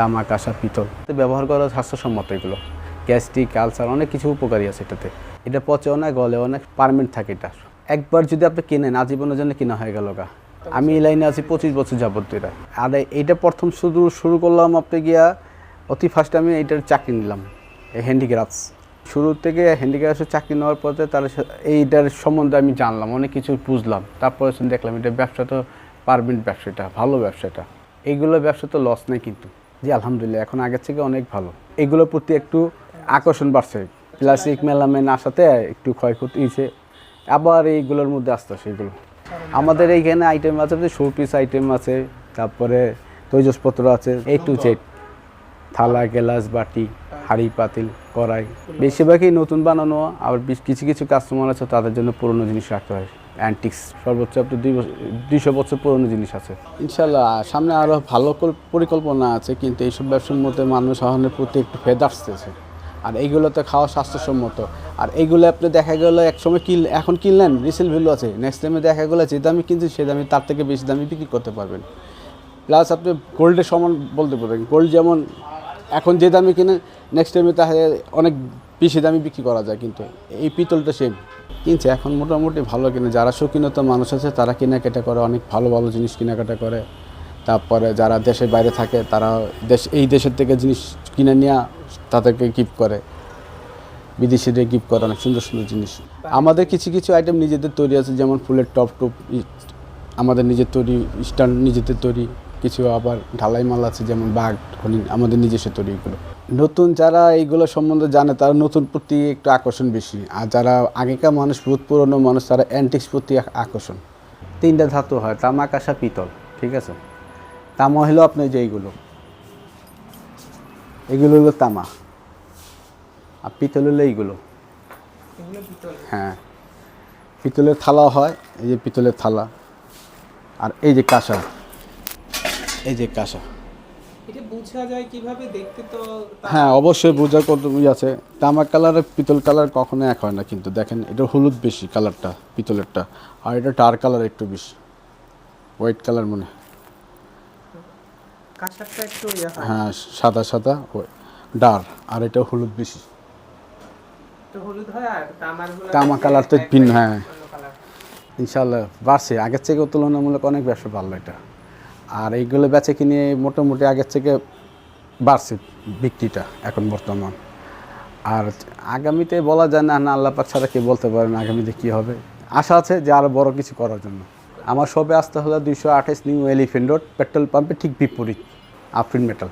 তামা কাঁসা পিতল। ব্যবহার করা স্বাস্থ্যসম্মত এগুলো। গ্যাস্ট্রিক কালচার অনেক কিছু উপকারী আছে এটাতে। এটা পচেও না গলেও না পারমেন্ট থাকে এটা। একবার যদি আপনি কিনেন, আজীবনের জন্য কিনা হয়ে গেল গা। আমি এই লাইনে আছি পঁচিশ বছর যাবত এটা আর এইটা প্রথম শুধু শুরু করলাম আপনি গিয়া অতি ফার্স্ট আমি এইটার চাকরি নিলাম, এই হ্যান্ডিক্রাফটস শুরু থেকে হ্যান্ডিক্রাফটসের চাকরি নেওয়ার পরে তার এইটার সম্বন্ধে আমি জানলাম, অনেক কিছু বুঝলাম। তারপরে দেখলাম এটা ব্যবসা তো পারমেন্ট ব্যবসাটা ভালো ব্যবসাটা এইগুলো ব্যবসা তো লস নেই কিন্তু। জি, আলহামদুলিল্লাহ, এখন আগের থেকে অনেক ভালো। এগুলোর প্রতি একটু আকর্ষণ বাড়ছে। প্লাস্টিক মেলামেন আসাতে একটু ক্ষয়ক্ষতি হয়েছে। আবার এইগুলোর মধ্যে আসতে সেগুলো আমাদের এইখানে আইটেম আছে শো পিস আইটেম আছে, তারপরে তৈজসপত্র আছে এ টু জেড থালা, গ্লাস, বাটি, হাঁড়ি, পাতিল, কড়াই। বেশিরভাগই নতুন বানানো বেশ কিছু কিছু কাস্টমার আছে, তাদের জন্য পুরনো জিনিস রাখতে হয়। অ্যান্টিক্স সর্বোচ্চ আপনি দুই বছর দুইশো বছর পুরনো জিনিস আছে। ইনশাল্লাহ, সামনে আরও ভালো কল- পরিকল্পনা আছে, কিন্তু এইসব ব্যবসার মধ্যে মানুষ আহ্বানের প্রতি একটু ফেদ আসতেছে আর এইগুলোতে খাওয়া স্বাস্থ্যসম্মত। আর এইগুলো আপনি দেখা গেল একসময় কিন এখন কিনলেন রিসেল ভ্যালু আছে। নেক্সট টাইমে দেখা গেলো যে দামি কিনছি, সে দামি তার থেকে বেশি দামি বিক্রি করতে পারবেন। প্লাস আপনি গোল্ডের সমান বলতে পারবেন। গোল্ড যেমন এখন যে দামে কিনে নেক্সট টাইমে তাহলে অনেক বেশি দামে বিক্রি করা যায়, কিন্তু এই পিতলটা সেম কিনছে, এখন মোটামুটি ভালো কিনে। যারা শৌখিনতা মানুষ আছে, তারা কেনাকাটা করে, অনেক ভালো ভালো জিনিস কেনাকাটা করে। তারপরে যারা দেশের বাইরে থাকে, তারা দেশ, এই দেশের থেকে জিনিস কিনে নিয়ে তাদেরকে গিফট করে। বিদেশিদের গিফট করে, অনেক সুন্দর সুন্দর জিনিস। আমাদের কিছু কিছু আইটেম নিজেদের তৈরি আছে, যেমন ফুলের টপ টপ আমাদের নিজের তৈরি, স্ট্যান্ড নিজেদের তৈরি। কিছু আবার ঢালাই মাল আছে যেমন বাঘ হরিণ আমাদের নিজস্ব তৈরি এগুলো। নতুন যারা এইগুলো সম্বন্ধে জানে তারা নতুন প্রতি একটু আকর্ষণ বেশি। আর যারা আগেকার মানুষ বহুত পুরনো মানুষ তারা অ্যান্টিক্স প্রতি আক- আকর্ষণ। তিনটা ধাতু হয় তামা কাঁসা পিতল ঠিক আছে? তামা হলো আপনার যে এইগুলো এগুলো হলো তামা। আর পিতল হলো এইগুলো। হ্যাঁ। পিতলের থালা হয় এই যে পিতলের থালা। আর এই যে কাঁসা এই যে কাঁসা। হ্যাঁ অবশ্যই বোঝা কত আছে। তামাক কালার আর পিতল কালার কখনো এক হয় না কিন্তু দেখেন এটা হলুদ বেশি কালারটা পিতলেরটা। আর এটা ডার্ক কালার একটু বেশি। হোয়াইট কালার মনে হয়। সাদা সাদা ডার। আর এটা হলুদ বেশি। হলুদ হয় তামা কালার তো ভিন্ন হ্যাঁ। ইনশাল্লাহ বাড়ছে। আগের থেকে তুলনামূলক অনেক ব্যবসা ভালো এটা। আর এইগুলো বেচে কিনে মোটামুটি আগের থেকে বাড়ছে বিক্রিটা এখন বর্তমান। আর আগামীতে বলা যায় না না আল্লাহ পাক ছাড়া কে বলতে পারেন আগামীতে কী হবে। আশা আছে যে আরও বড় কিছু করার জন্য। আমার সবে আসতে হলো দুইশো আঠাশ নিউ এলিফেন্ট রোড, পেট্রোল পাম্পে ঠিক বিপরীত, আফরিন মেটাল।